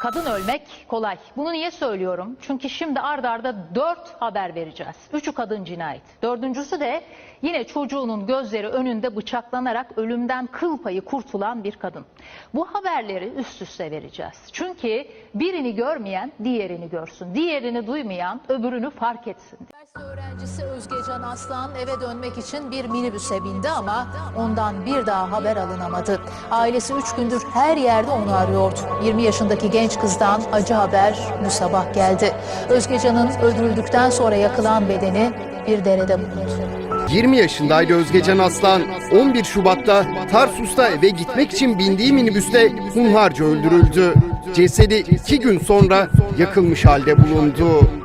Kadın ölmek kolay. Bunu niye söylüyorum? Çünkü şimdi ard arda dört haber vereceğiz. Üçü kadın cinayet. Dördüncüsü de yine çocuğunun gözleri önünde bıçaklanarak ölümden kıl payı kurtulan bir kadın. Bu haberleri üst üste vereceğiz. Çünkü birini görmeyen diğerini görsün. Diğerini duymayan öbürünü fark etsin. Öğrencisi Özgecan Aslan eve dönmek için bir minibüse bindi ama ondan bir daha haber alınamadı. Ailesi üç gündür her yerde onu arıyordu. 20 yaşındaki genç kızdan acı haber bu sabah geldi. Özgecan'ın öldürüldükten sonra yakılan bedeni bir derede bulundu. 20 yaşındaydı Özgecan Aslan. 11 Şubat'ta Tarsus'ta eve gitmek için bindiği minibüste hunharca öldürüldü. Cesedi iki gün sonra yakılmış halde bulundu.